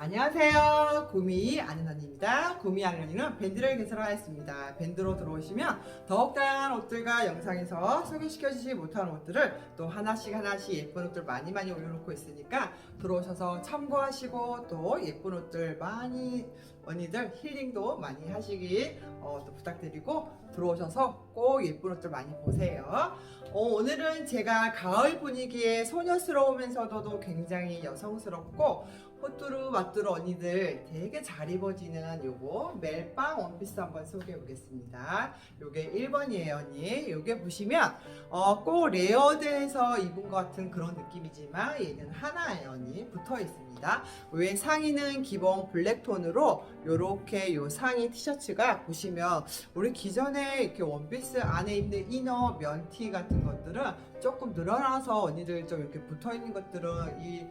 안녕하세요. 구미 아는 언니입니다. 구미 아는 언니는 밴드를 개설하였습니다. 밴드로 들어오시면 더욱 다양한 옷들과 영상에서 소개시켜주지 못한 옷들을 또 하나씩 하나씩 예쁜 옷들 많이 많이 올려놓고 있으니까 들어오셔서 참고하시고 또 예쁜 옷들 많이 언니들 힐링도 많이 하시기 어, 또 부탁드리고 들어오셔서 꼭 예쁜 옷들 많이 보세요. 어, 오늘은 제가 가을 분위기에 소녀스러우면서도 굉장히 여성스럽고 호뚜루 마뚜루 언니들 되게 잘 입어지는 요거 멜빵 원피스 한번 소개해 보겠습니다. 요게 1번이에요 언니. 요게 보시면 어, 꼭 레어드해서 입은 것 같은 그런 느낌이지만 얘는 하나예요 언니. 붙어 있습니다. 왜 상의는 기본 블랙톤으로 요렇게 요 상의 티셔츠가 보시면 우리 기존에 이렇게 원피스 안에 입는 이너 면티 같은 것들은 조금 늘어나서 언니들 좀 이렇게 붙어 있는 것들은 이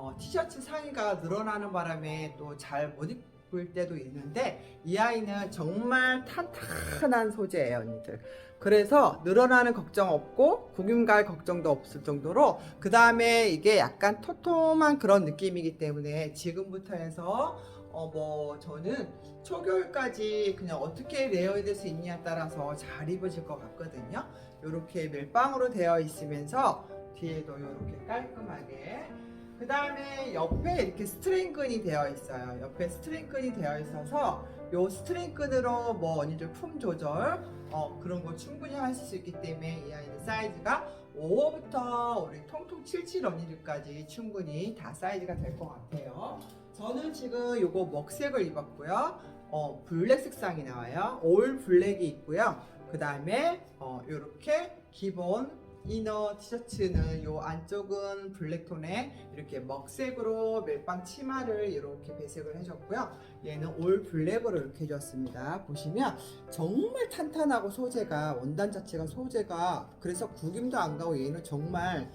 어, 티셔츠 상의가 늘어나는 바람에 또 잘 못 입을 때도 있는데 이 아이는 정말 탄탄한 소재예요 언니들. 그래서 늘어나는 걱정 없고 구김갈 걱정도 없을 정도로 그 다음에 이게 약간 토톰한 그런 느낌이기 때문에 지금부터 해서 어 뭐 저는 초겨울까지 그냥 어떻게 레어될 수 있냐에 따라서 잘 입어질 것 같거든요. 이렇게 멜빵으로 되어 있으면서 뒤에도 이렇게 깔끔하게 그 다음에 옆에 이렇게 스트링끈이 되어 있어요. 옆에 스트링끈이 되어 있어서 요 스트링끈으로 뭐 언니들 품 조절 어, 그런 거 충분히 하실 수 있기 때문에 이 아이는 사이즈가 5호부터 우리 통통 77 언니들까지 충분히 다 사이즈가 될 것 같아요. 저는 지금 요거 먹색을 입었고요. 어, 블랙 색상이 나와요. 올 블랙이 있고요. 그 다음에 어, 요렇게 기본 이너 티셔츠는 요 안쪽은 블랙톤에 이렇게 먹색으로 멜빵 치마를 이렇게 배색을 해줬고요. 얘는 올 블랙으로 이렇게 해줬습니다. 보시면 정말 탄탄하고 소재가 원단 자체가 소재가 그래서 구김도 안 가고 얘는 정말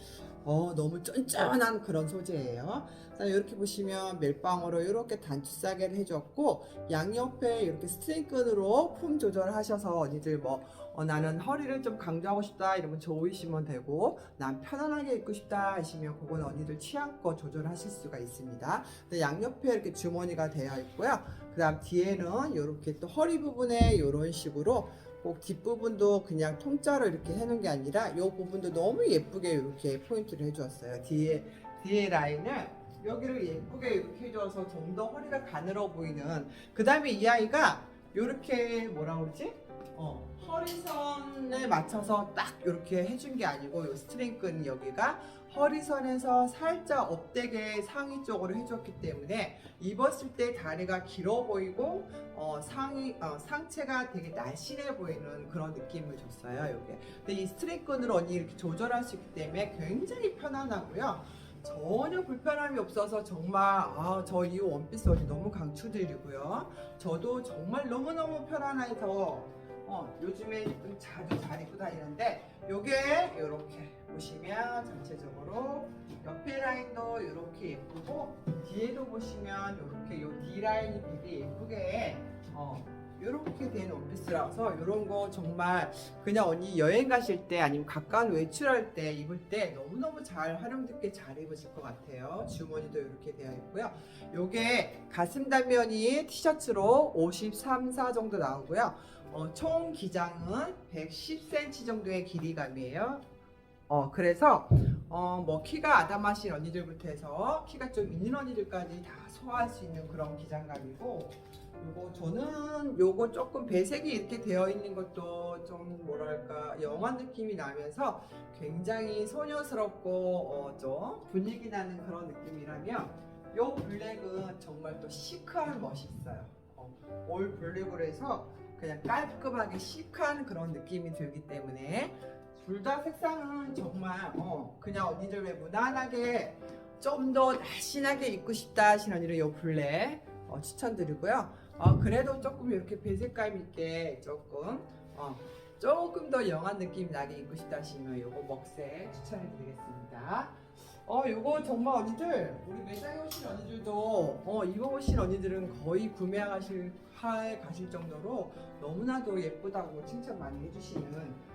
어, 너무 쫀쫀한 그런 소재예요. 자, 이렇게 보시면 멜빵으로 이렇게 단추 싸개를 해줬고 양옆에 이렇게 스트링끈으로 품 조절하셔서 언니들 뭐 어, 나는 허리를 좀 강조하고 싶다 이러면 조이시면 되고 난 편안하게 입고 싶다 하시면 그건 언니들 취향껏 조절하실 수가 있습니다. 양옆에 이렇게 주머니가 되어 있고요. 그 다음 뒤에는 이렇게 또 허리 부분에 이런 식으로 꼭 뒷부분도 그냥 통짜로 이렇게 해놓은 게 아니라 이 부분도 너무 예쁘게 이렇게 포인트를 해주었어요. 뒤에 뒤에 라인을 여기를 예쁘게 이렇게 해줘서 좀 더 허리가 가늘어 보이는 그 다음에 이 아이가 이렇게 뭐라 그러지? 어, 허리선에 맞춰서 딱 이렇게 해준 게 아니고 이 스트링 끈 여기가 허리선에서 살짝 업되게 상의 쪽으로 해줬기 때문에 입었을 때 다리가 길어 보이고 어, 상의 어, 상체가 되게 날씬해 보이는 그런 느낌을 줬어요. 이게. 근데 이 스트링끈으로 언니 이렇게 조절할 수 있기 때문에 굉장히 편안하고요. 전혀 불편함이 없어서 정말 아, 저 이 원피스 언니 너무 강추드리고요. 저도 정말 너무너무 편안해서 어, 요즘에 좀 자주 잘 입고 다니는데 요게 이렇게 보시면 전체적으로 옆에 라인도 이렇게 예쁘고 뒤에도 보시면 이렇게 요 D 라인이 되게 예쁘게 어, 이렇게 된 원피스라서 이런 거 정말 그냥 언니 여행 가실 때 아니면 가까운 외출할 때 입을 때 너무너무 잘 활용되게 잘 입으실 것 같아요. 주머니도 이렇게 되어 있고요. 요게 가슴 단면이 티셔츠로 53, 4 정도 나오고요. 어, 총 기장은 110cm 정도의 길이감이에요. 어, 그래서, 어, 뭐, 키가 아담하신 언니들부터 해서 키가 좀 있는 언니들까지 다 소화할 수 있는 그런 기장감이고, 요거 저는 요거 조금 배색이 이렇게 되어 있는 것도 좀 뭐랄까 영화 느낌이 나면서 굉장히 소녀스럽고 어, 좀 분위기 나는 그런 느낌이라면 요 블랙은 정말 또 시크한 멋이 있어요. 어, 올 블랙으로 해서 그냥 깔끔하게 시크한 그런 느낌이 들기 때문에 둘 다 색상은 정말 어, 그냥 언니들 왜 무난하게 좀 더 날씬하게 입고 싶다 하시는 언니는 요 블랙 어, 추천드리고요. 어, 그래도 조금 이렇게 배색감 있게 조금 어, 조금 더 영한 느낌 나게 입고 싶다 하시면 요거 먹색 추천해 드리겠습니다. 어, 요거 정말 언니들, 우리 매장에 오신 언니들도, 어, 입어보신 언니들은 거의 구매하실, 할 가실 정도로 너무나도 예쁘다고 칭찬 많이 해주시는 어,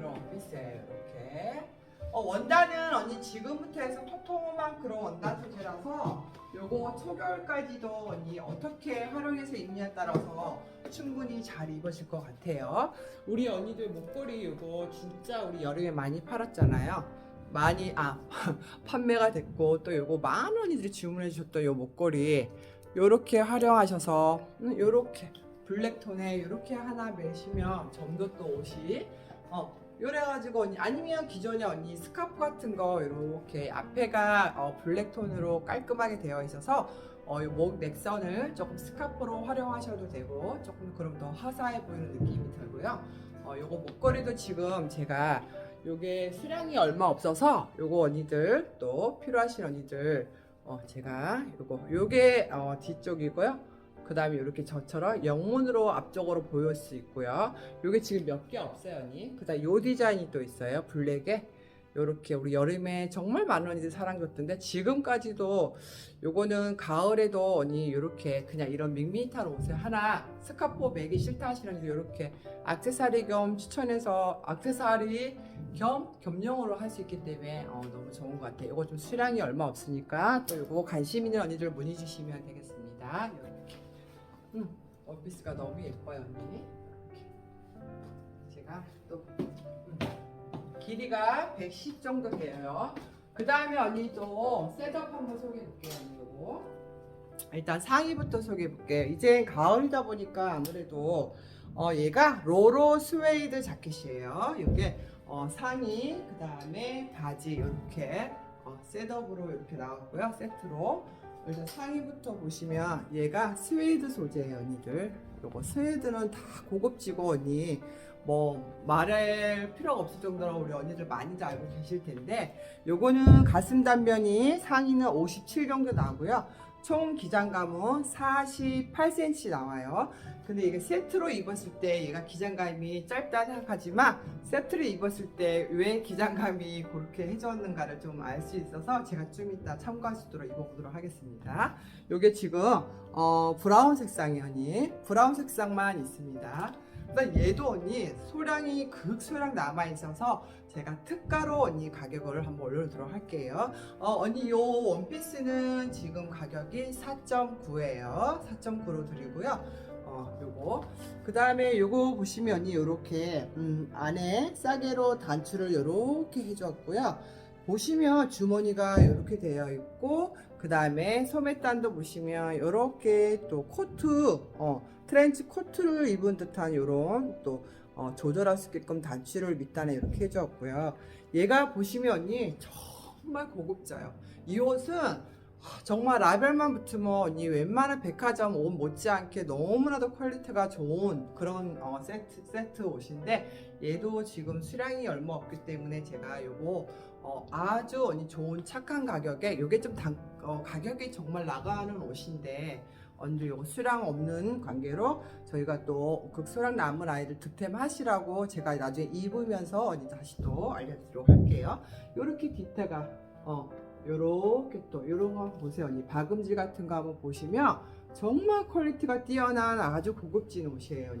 그런 원피스예요, 이렇게. 어, 원단은 언니 지금부터 해서 통통한 그런 원단 소재라서 요거 초겨울까지도 언니 어떻게 활용해서 입냐에 따라서 충분히 잘 입어질 것 같아요. 우리 언니들 목걸이 요거 진짜 우리 여름에 많이 팔았잖아요. 많이 아 판매가 됐고 또 요거 많은 언니들이 주문해 주셨던 요 목걸이 요렇게 활용하셔서 음, 요렇게 블랙톤에 요렇게 하나 매시면 점도 또 옷이 어 요래가지고 언니 아니면 기존에 언니 스카프 같은 거 이렇게 앞에가 어, 블랙톤으로 깔끔하게 되어 있어서 어, 요목 넥선을 조금 스카프로 활용하셔도 되고 조금 그럼 더 화사해 보이는 느낌이 들고요. 어, 요거 목걸이도 지금 제가 요게 수량이 얼마 없어서 요거 언니들 또 필요하신 언니들 어, 제가 요거 요게 어, 뒤쪽이고요. 그 다음에 이렇게 저처럼 영문으로 앞쪽으로 보일 수 있고요. 요게 지금 몇 개 없어요, 언니. 그 다음 요 디자인이 또 있어요. 블랙에. 요렇게 우리 여름에 정말 많은 언니들 사랑 줬던데 지금까지도 요거는 가을에도 언니 요렇게 그냥 이런 밋밋한 옷을 하나 스카프 매기 싫다 하시는 분들 요렇게 악세사리 겸 추천해서 악세사리 겸 겸용으로 할 수 있기 때문에 어, 너무 좋은 것 같아요. 요거 좀 수량이 얼마 없으니까 또 요거 관심 있는 언니들 문의 주시면 되겠습니다. 음, 원피스가 너무 예뻐요, 언니. 이렇게. 제가 또 음, 길이가 110 정도 돼요. 그 다음에 언니 또 셋업 한번 소개해 볼게요, 언니. 요거. 일단 상의부터 소개해 볼게요. 이제 가을이다 보니까 아무래도 어, 얘가 로로 스웨이드 자켓이에요. 이게 어, 상의, 그 다음에 바지 이렇게 어, 셋업으로 이렇게 나왔고요. 세트로. 일단 상의부터 보시면 얘가 스웨이드 소재예요, 언니들. 요거 스웨이드는 다 고급지고 언니 뭐 말할 필요가 없을 정도로 우리 언니들 많이들 알고 계실 텐데 요거는 가슴 단면이 상의는 57 정도 나오고요. 총 기장감은 48cm 나와요. 근데 이게 세트로 입었을 때 얘가 기장감이 짧다 생각하지만 세트를 입었을 때 왜 기장감이 그렇게 해줬는가를 좀 알 수 있어서 제가 좀 이따 참고할 수 있도록 입어보도록 하겠습니다. 요게 지금 어, 브라운 색상이에요, 언니. 브라운 색상만 있습니다. 그다음 얘도 언니 소량이 극소량 남아 있어서 제가 특가로 언니 가격을 한번 올려놓도록 할게요. 어, 언니 요 원피스는 지금 가격이 4.9예요. 4.9로 드리고요. 어, 요거. 그 다음에 요거 보시면 언니 요렇게, 음, 안에 싸게로 단추를 요렇게 해줬고요. 보시면 주머니가 요렇게 되어 있고, 그 다음에 소매단도 보시면 요렇게 또 코트, 어, 트렌치 코트를 입은 듯한 요런 또 어, 조절할 수 있게끔 단추를 밑단에 이렇게 해주었고요. 얘가 보시면 언니 정말 고급져요. 이 옷은 정말 라벨만 붙으면 언니 웬만한 백화점 옷 못지않게 너무나도 퀄리티가 좋은 그런 어, 세트, 세트 옷인데 얘도 지금 수량이 얼마 없기 때문에 제가 요거 어, 아주 좋은 착한 가격에 요게 좀 당, 어, 가격이 정말 나가는 옷인데 언니 요거 수량 없는 관계로 저희가 또 극소량 남은 아이들 득템하시라고 제가 나중에 입으면서 다시 또 알려드리도록 할게요. 요렇게 디테가 어 요렇게 또 요런 거 보세요. 언니 박음질 같은 거 한번 보시면 정말 퀄리티가 뛰어난 아주 고급진 옷이에요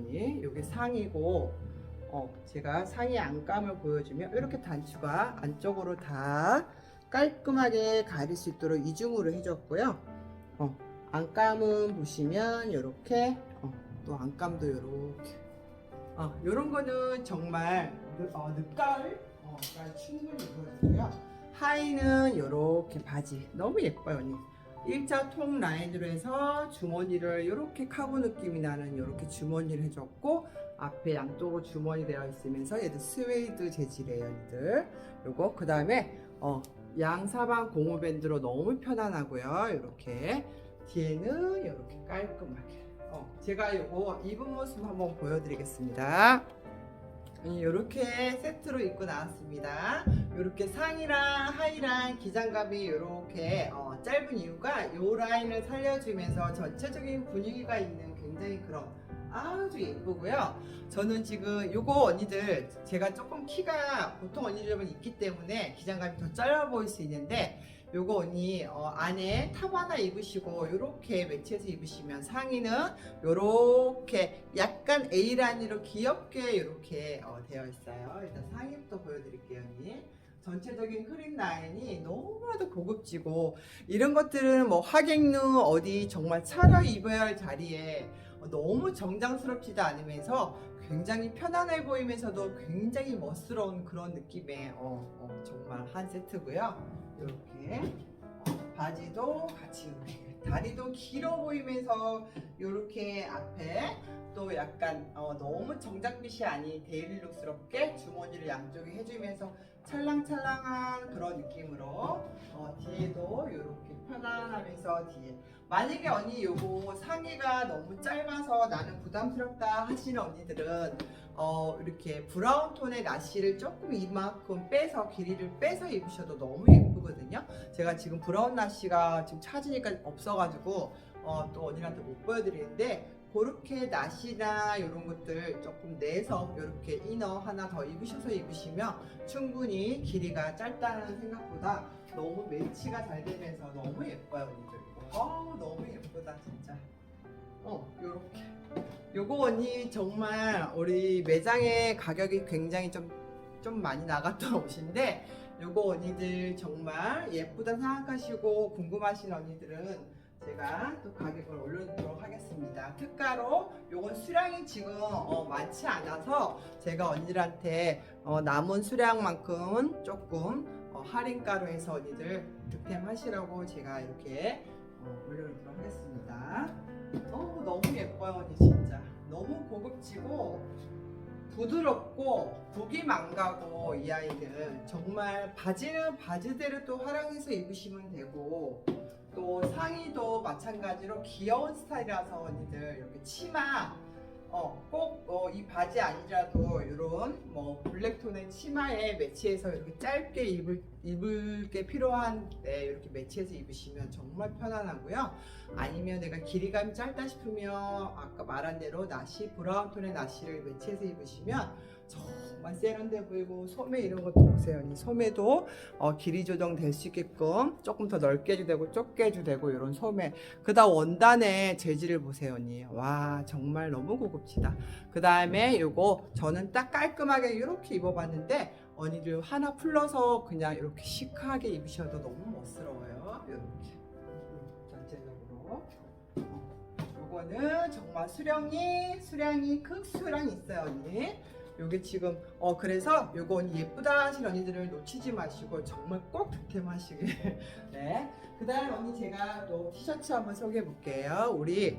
요게 상이고 어 제가 상의 안감을 보여주면 이렇게 단추가 안쪽으로 다 깔끔하게 가릴 수 있도록 이중으로 해줬고요. 어 안감은 보시면 이렇게 어, 또 안감도 이렇게. 어, 이런 거는 정말 늦, 어, 늦가을 어, 가 충분히 입어주고요 하의는 이렇게 바지 너무 예뻐요 언니. 일자 통 라인으로 해서 주머니를 이렇게 카고 느낌이 나는 이렇게 주머니를 해줬고 앞에 양쪽으로 주머니 되어 있으면서 얘도 스웨이드 재질이에요 얘들. 요거 그 다음에 어, 양사방 고무밴드로 너무 편안하고요 이렇게. 뒤에는 이렇게 깔끔하게. 어, 제가 이거 입은 모습 한번 보여드리겠습니다 이렇게 세트로 입고 나왔습니다. 이렇게 상의랑 하의랑 기장감이 이렇게 어, 짧은 이유가 이 라인을 살려주면서 전체적인 분위기가 있는 굉장히 그런 아주 예쁘고요. 저는 지금 요거 언니들 제가 조금 키가 보통 언니들은 있기 때문에 기장감이 더 짧아 보일 수 있는데 요거 언니 어, 안에 탑 하나 입으시고 요렇게 매치해서 입으시면 상의는 요렇게 약간 A라인으로 귀엽게 요렇게 어, 되어 있어요 일단 상의부터 보여드릴게요 언니 전체적인 크림 라인이 너무나도 고급지고 이런 것들은 뭐 하객루 어디 정말 차려 입어야 할 자리에 너무 정장스럽지도 않으면서 굉장히 편안해 보이면서도 굉장히 멋스러운 그런 느낌의 어, 어, 정말 한 세트고요. 이렇게 어, 바지도 같이 이렇게 다리도 길어 보이면서 이렇게 앞에 또 약간 어, 너무 정장빛이 아닌 데일리룩스럽게 주머니를 양쪽에 해주면서 찰랑찰랑한 그런 느낌으로 어, 뒤에도 이렇게 편안하면서 뒤에. 만약에 언니 요거 상의가 너무 짧아서 나는 부담스럽다 하시는 언니들은 어, 이렇게 브라운 톤의 나시를 조금 이만큼 빼서 길이를 빼서 입으셔도 너무 예쁘거든요. 제가 지금 브라운 나시가 지금 찾으니까 없어가지고 어, 또 언니한테 못 보여드리는데 그렇게 나시나 이런 것들 조금 내서 이렇게 이너 하나 더 입으셔서 입으시면 충분히 길이가 짧다는 생각보다 너무 매치가 잘 되면서 너무 예뻐요 언니들. 어 너무 예쁘다 진짜. 어 요렇게 요거 언니 정말 우리 매장에 가격이 굉장히 좀 좀 많이 나갔던 옷인데 요거 언니들 정말 예쁘다 생각하시고 궁금하신 언니들은 제가 또 가격을 올려드리도록 하겠습니다. 특가로 요건 수량이 지금 어, 많지 않아서 제가 언니들한테 어, 남은 수량만큼은 조금 어, 할인가로 해서 언니들 득템하시라고 제가 이렇게 어, 올려드리도록 하겠습니다. 어, 너무 예뻐요 언니 진짜. 너무 고급지고 부드럽고 굽이 안 가고 이 아이들 정말 바지는 바지대로 또 활용해서 입으시면 되고 또 상의도 마찬가지로 귀여운 스타일이라서 언니들 이렇게 치마 어 꼭이 바지 아니라도 이런 뭐 블랙톤의 치마에 매치해서 이렇게 짧게 입을 입을 게 필요한 때 이렇게 매치해서 입으시면 정말 편안하고요. 아니면 내가 길이감이 짧다 싶으면 아까 말한 대로 나시 브라운 톤의 나시를 매치해서 입으시면 정말 세련돼 보이고 소매 이런 것도 보세요. 이 소매도 어, 길이 조정 될 수 있게끔 조금 더 넓게 해도 되고 좁게 해도 되고 이런 소매. 그다음 원단의 재질을 보세요, 언니. 와 정말 너무 고급지다. 그 다음에 요거 저는 딱 깔끔하게 이렇게 입어봤는데 언니들 하나 풀러서 그냥 이렇게 시크하게 입으셔도 너무 멋스러워요. 이렇게 전체적으로. 요거는 정말 수량이 수량이 극수량이 있어요, 언니. 요게 지금 어 그래서 언니 예쁘다 하신 언니들을 놓치지 마시고 정말 꼭 득템하시길. 네. 그다음 언니 제가 또 티셔츠 한번 소개해 볼게요. 우리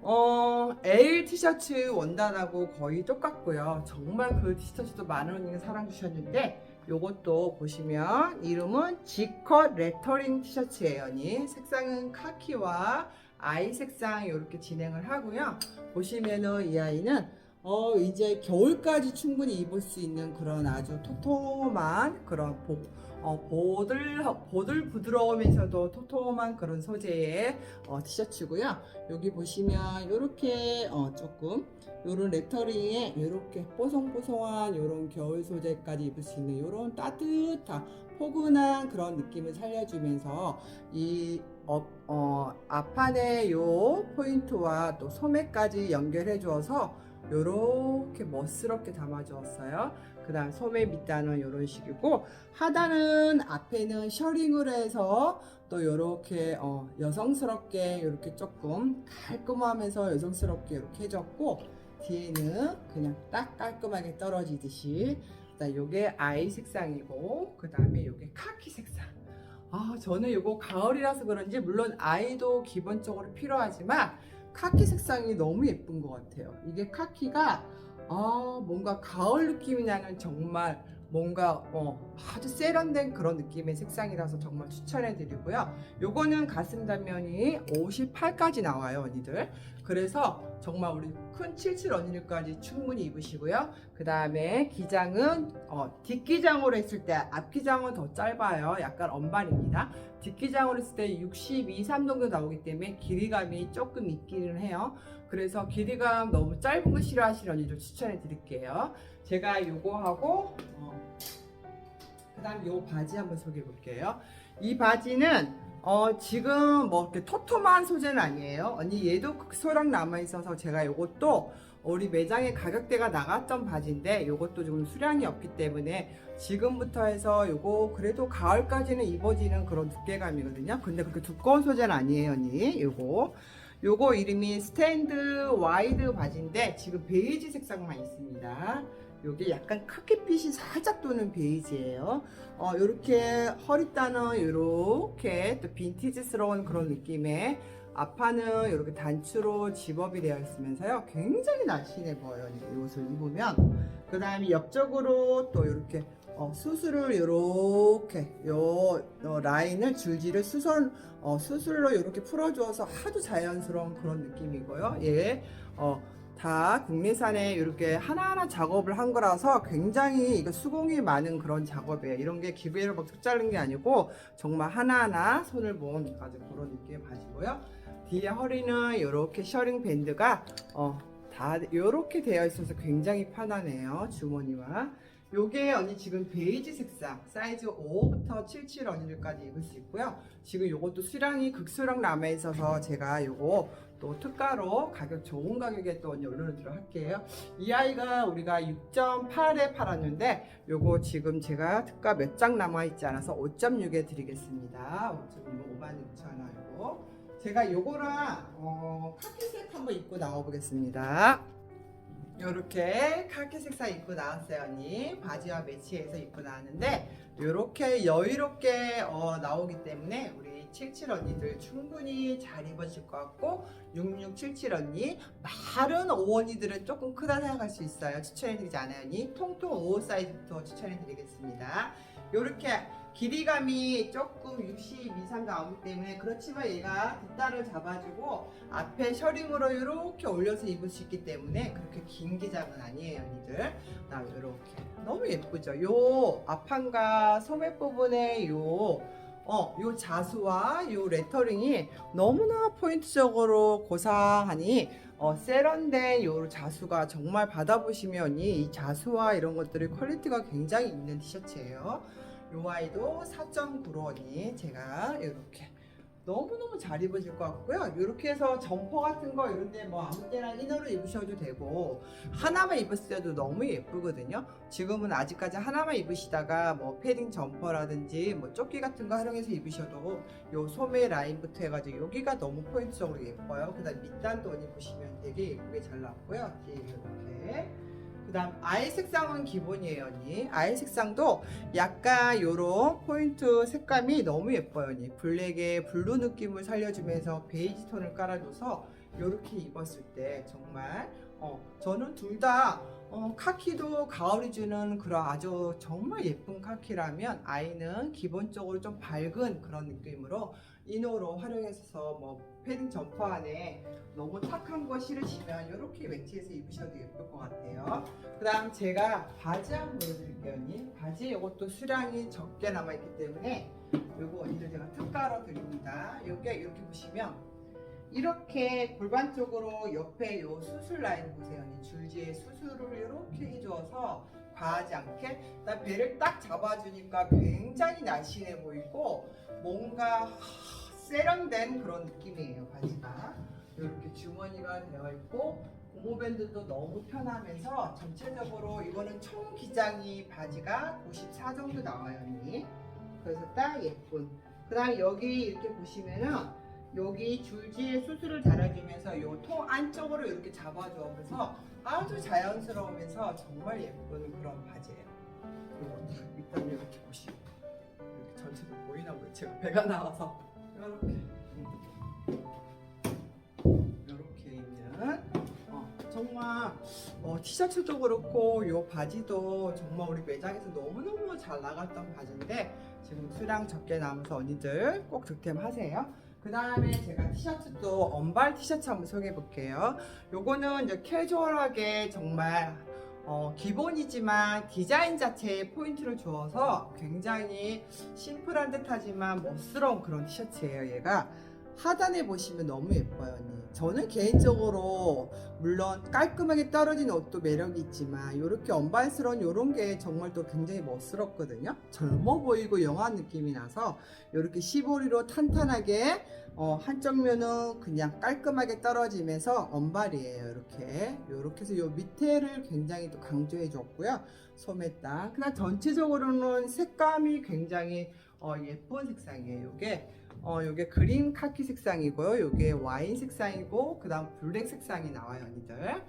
어, L 티셔츠 원단하고 거의 똑같고요. 정말 그 티셔츠도 많은 언니가 사랑 주셨는데 요것도 보시면 이름은 G컷 레터링 티셔츠예요. 언니. 색상은 카키와 아이 색상 이렇게 진행을 하고요. 보시면은 이 아이는 어 이제 겨울까지 충분히 입을 수 있는 그런 아주 톡톡한 그런 보, 어, 보들 보들 부드러우면서도 톡톡한 그런 소재의 어, 티셔츠고요. 여기 보시면 이렇게 어, 조금 요런 레터링에 이렇게 뽀송뽀송한 요런 겨울 소재까지 입을 수 있는 요런 따뜻한 포근한 그런 느낌을 살려주면서 이 어, 어, 앞판의 요 포인트와 또 소매까지 연결해 주어서 요렇게 멋스럽게 담아 주었어요. 그 다음 소매 밑단은 이런 식이고 하단은 앞에는 셔링을 해서 또 이렇게 어, 여성스럽게 이렇게 조금 깔끔하면서 여성스럽게 이렇게 해줬고 뒤에는 그냥 딱 깔끔하게 떨어지듯이 자 요게 아이 색상이고 그 다음에 요게 카키 색상 아 저는 요거 가을이라서 그런지 물론 아이도 기본적으로 필요하지만 카키 색상이 너무 예쁜 것 같아요 이게 카키가 아 뭔가 가을 느낌이 나는 정말 뭔가 어, 아주 세련된 그런 느낌의 색상이라서 정말 추천해 드리고요. 요거는 가슴 단면이 58까지 나와요, 언니들. 그래서 정말 우리 큰 77 언니들까지 충분히 입으시고요. 그 다음에 기장은 어, 뒷기장으로 했을 때 앞기장은 더 짧아요. 약간 언반입니다. 뒷기장으로 했을 때 62, 3 정도 나오기 때문에 길이감이 조금 있기는 해요. 그래서 길이감 너무 짧은 거 싫어하시는 언니들 추천해 드릴게요. 제가 요거 하고 어, 그 다음 요 바지 한번 소개해 볼게요. 이 바지는 어, 지금 뭐 이렇게 토토만 소재는 아니에요. 언니 얘도 소량 남아 있어서 제가 요것도 우리 매장에 가격대가 나갔던 바지인데 요것도 지금 수량이 없기 때문에 지금부터 해서 요거 그래도 가을까지는 입어지는 그런 두께감이거든요. 근데 그렇게 두꺼운 소재는 아니에요, 언니. 요거. 요거 이름이 스탠드 와이드 바지인데 지금 베이지 색상만 있습니다. 요게 약간 카키빛이 살짝 도는 베이지예요. 어, 요렇게 허리단은 요렇게 또 빈티지스러운 그런 느낌의 앞판은 이렇게 단추로 집업이 되어 있으면서요. 굉장히 날씬해 보여요. 이 옷을 입으면. 그 다음에 옆쪽으로 또 이렇게 어, 수술을 이렇게 요 어, 라인을 줄지를 수선 어, 수술로 이렇게 풀어주어서 아주 자연스러운 그런 느낌이고요. 예, 어, 다 국내산에 이렇게 하나하나 작업을 한 거라서 굉장히 이거 수공이 많은 그런 작업이에요. 이런 게 기계로 막툭 자른 게 아니고 정말 하나하나 손을 본 아주 그런 느낌의 바지고요. 뒤에 허리는 이렇게 셔링 밴드가 어, 다 이렇게 되어 있어서 굉장히 편하네요. 주머니와. 요게 언니 지금 베이지 색상 사이즈 5부터 77 언니들까지 입을 수 있고요. 지금 요것도 수량이 극수량 남아 있어서 제가 요거 또 특가로 가격 좋은 가격에 또 올려놓도록 할게요. 이 아이가 우리가 6.8에 팔았는데 요거 지금 제가 특가 몇 장 남아 있지 않아서 5.6에 드리겠습니다. 지금 56,000원 이고 제가 요거랑 어, 카키색 한번 입고 나와 보겠습니다. 요렇게 카키 색상 입고 나왔어요 언니. 바지와 매치해서 입고 나왔는데 요렇게 여유롭게 어, 나오기 때문에 우리 77 언니들 충분히 잘 입어질 것 같고 6677 언니 마른 5 언니들은 조금 크다 생각할 수 있어요. 추천해드리지 않아요 언니? 통통 5 사이즈부터 추천해드리겠습니다. 요렇게 길이감이 조금 60 이상 나오기 때문에 그렇지만 얘가 뒷다리를 잡아주고 앞에 셔링으로 이렇게 올려서 입을 수 있기 때문에 그렇게 긴 기장은 아니에요 언니들. 나 이렇게. 너무 예쁘죠? 요 앞판과 소매 부분에 요 어, 요 자수와 요 레터링이 너무나 포인트적으로 고상하니 어, 세련된 요 자수가 정말 받아보시면 이 자수와 이런 것들이 퀄리티가 굉장히 있는 티셔츠예요. 요 아이도 4.9원이 제가 이렇게 너무너무 잘 입어질 것 같고요. 이렇게 해서 점퍼 같은 거 이런 데 뭐 아무 때나 이너로 입으셔도 되고 하나만 때도 너무 예쁘거든요. 지금은 아직까지 하나만 입으시다가 뭐 패딩 점퍼라든지 뭐 조끼 같은 거 활용해서 입으셔도 요 소매 라인부터 해가지고 여기가 너무 포인트적으로 예뻐요. 그다음 밑단도 보시면 되게 예쁘게 잘 나왔고요. 이렇게. 그다음 아이 색상은 기본이에요, 언니. 아이 색상도 약간 요런 포인트 색감이 너무 예뻐요, 언니. 블랙에 블루 느낌을 살려주면서 베이지 톤을 깔아줘서 요렇게 입었을 때 정말 어 저는 둘다 어, 카키도 가을이 주는 그런 아주 정말 예쁜 카키라면 아이는 기본적으로 좀 밝은 그런 느낌으로 이너로 활용해서 뭐 패딩 점퍼 안에 너무 탁한 거 싫으시면 이렇게 매치해서 입으셔도 예쁠 것 같아요. 그 다음 제가 바지 한번 보여드릴게요 언니. 바지 이것도 수량이 적게 남아있기 때문에 요거 언니들 제가 특가로 드립니다. 요게 이렇게 보시면 이렇게 골반 쪽으로 옆에 요 수술 라인 보세요 언니. 줄지에 수술을 이렇게 해줘서 과하지 않게. 배를 딱 잡아주니까 굉장히 날씬해 보이고 뭔가 하, 세련된 그런 느낌이에요 바지가. 이렇게 주머니가 되어 있고 고무밴드도 너무 편하면서 전체적으로 이거는 총 기장이 바지가 94 정도 나와요 언니. 그래서 딱 예쁜. 그 다음에 여기 이렇게 보시면은 여기 줄지에 수술을 달아주면서 요 통 안쪽으로 이렇게 잡아주면서 아주 자연스러우면서 정말 예쁜 그런 바지예요. 일단 이렇게 보시고 이렇게 전체도 보이나 모르겠어요 제가 배가 나와서 이렇게 이렇게 있는 어, 정말 어, 티셔츠도 그렇고 이 바지도 정말 우리 매장에서 너무너무 잘 나갔던 바지인데 지금 수량 적게 남아서 언니들 꼭 득템하세요. 그 다음에 제가 티셔츠도 언발 티셔츠 한번 소개해 볼게요. 요거는 이제 캐주얼하게 정말 어, 기본이지만 디자인 자체에 포인트를 주어서 굉장히 심플한 듯 하지만 멋스러운 그런 티셔츠예요 얘가 하단에 보시면 너무 예뻐요, 언니. 저는 개인적으로 물론 깔끔하게 떨어진 옷도 매력이 있지만 이렇게 언발스러운 이런 게 정말 또 굉장히 멋스럽거든요. 젊어 보이고 영한 느낌이 나서 이렇게 시보리로 탄탄하게 어, 한쪽 면은 그냥 깔끔하게 떨어지면서 언발이에요. 이렇게 이렇게 해서 요 밑에를 굉장히 또 강조해 줬고요. 소매땅. 그다음 전체적으로는 색감이 굉장히 어, 예쁜 색상이에요. 이게 어, 요게 그린 카키 색상이고요. 요게 와인 색상이고 그다음 블랙 색상이 나와요, 언니들.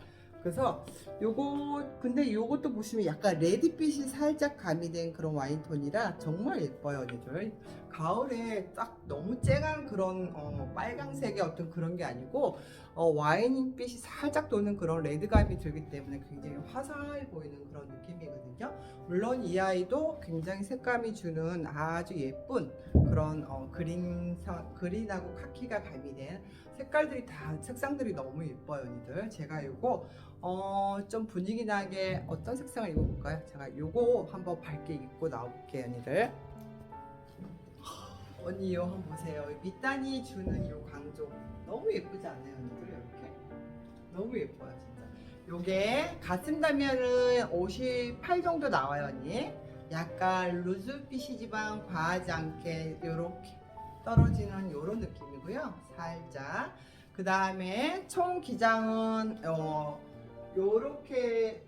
그래서 요거 근데 요것도 보시면 약간 레드빛이 살짝 가미된 그런 와인 톤이라 정말 예뻐요, 언니들. 가을에 딱 너무 쨍한 그런 어, 빨강색의 어떤 그런 게 아니고 어, 와인빛이 살짝 도는 그런 레드감이 들기 때문에 굉장히 화사해 보이는 그런 느낌이거든요. 물론 이 아이도 굉장히 색감이 주는 아주 예쁜 그런 어, 그린 그린하고 카키가 가미된 색깔들이 다 색상들이 너무 예뻐요, 언니들. 제가 이거 어, 좀 분위기 나게 어떤 색상을 입어볼까요? 제가 요거 한번 밝게 입고 나올게요, 언니들. 언니 이거 한번 보세요. 밑단이 주는 이 강조 너무 예쁘지 않아요, 언니들? 이렇게 너무 예뻐요, 진짜. 요게 가슴 가면은 58 정도 나와요, 언니. 약간 루즈핏이지만 과하지 않게 요렇게 떨어지는 요런 느낌이고요. 살짝. 그 다음에 총 기장은 어 요렇게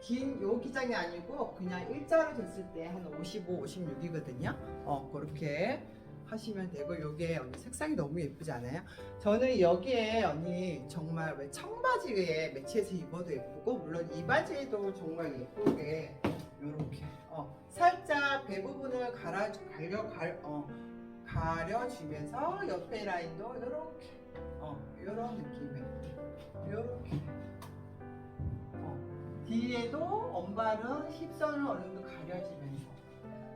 긴 요 기장이 아니고 그냥 일자로 졌을 때 한 55, 56이거든요. 어 그렇게 하시면 되고 요게 언니 색상이 너무 예쁘지 않아요? 저는 여기에 언니 정말 왜 청바지에 매치해서 입어도 예쁘고 물론 이 바지에도 정말 예쁘게 요렇게 어 살짝 배 부분을 갈아 갈려 갈 어. 가려주면서 옆에 라인도 이렇게 어 이런 느낌의 이렇게 어, 뒤에도 엄발은 힙선을 어느 정도 가려지면서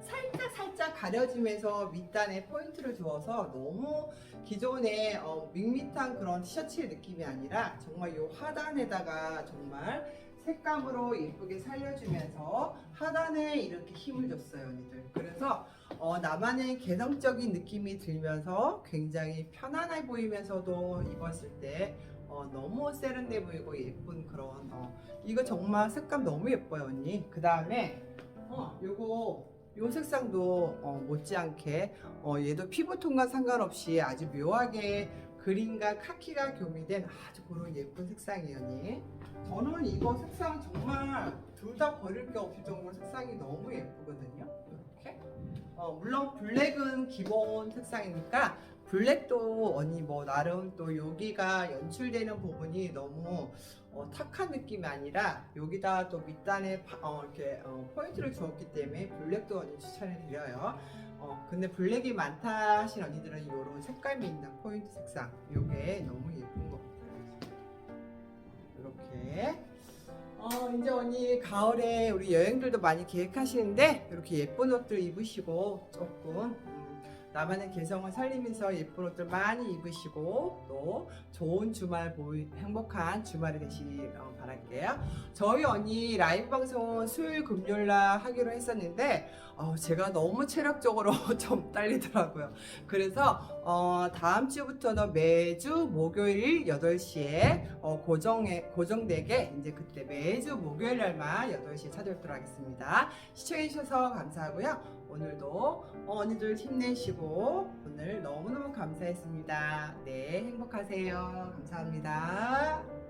살짝 살짝 가려지면서 밑단에 포인트를 주어서 너무 기존의 어, 밋밋한 그런 티셔츠의 느낌이 아니라 정말 이 하단에다가 정말 색감으로 예쁘게 살려주면서 하단에 이렇게 힘을 줬어요 언니들. 그래서 어, 나만의 개성적인 느낌이 들면서 굉장히 편안해 보이면서도 입었을 때 어, 너무 세련돼 보이고 예쁜 그런 어, 이거 정말 색감 너무 예뻐요 언니. 그 다음에 어, 요거 요 색상도 어, 못지않게 어, 얘도 피부톤과 상관없이 아주 묘하게 그린과 카키가 교미된 아주 그런 예쁜 색상이에요 언니. 저는 이거 색상 정말 둘 다 버릴 게 없을 정도로 색상이 너무 예쁘거든요. 이렇게. 어, 물론 블랙은 기본 색상이니까 블랙도 언니 뭐 나름 또 여기가 연출되는 부분이 너무 어, 탁한 느낌이 아니라 여기다 또 밑단에 바- 어, 이렇게 어, 포인트를 주었기 때문에 블랙도 언니 추천해 드려요. 어, 근데 블랙이 많다 하신 언니들은 이런 색감이 있는 포인트 색상 요게 너무 예쁜 것 같아요. 이렇게 어, 이제 언니 가을에 우리 여행들도 많이 계획하시는데 이렇게 예쁜 옷들 입으시고 조금 음, 나만의 개성을 살리면서 예쁜 옷들 많이 입으시고 또 좋은 주말 보이 행복한 주말이 되시길 어, 바랄게요. 저희 언니 라이브 방송은 수요일 금요일 날 하기로 했었는데 어, 제가 너무 체력적으로 좀 딸리더라고요. 그래서 어, 다음 주부터는 매주 목요일 8시에 어, 고정에 고정되게 이제 그때 매주 목요일 날만 8시에 찾아뵙도록 하겠습니다. 시청해 주셔서 감사하고요. 오늘도 어, 언니들 힘내시고 오늘 너무너무 감사했습니다. 네, 행복하세요. 감사합니다.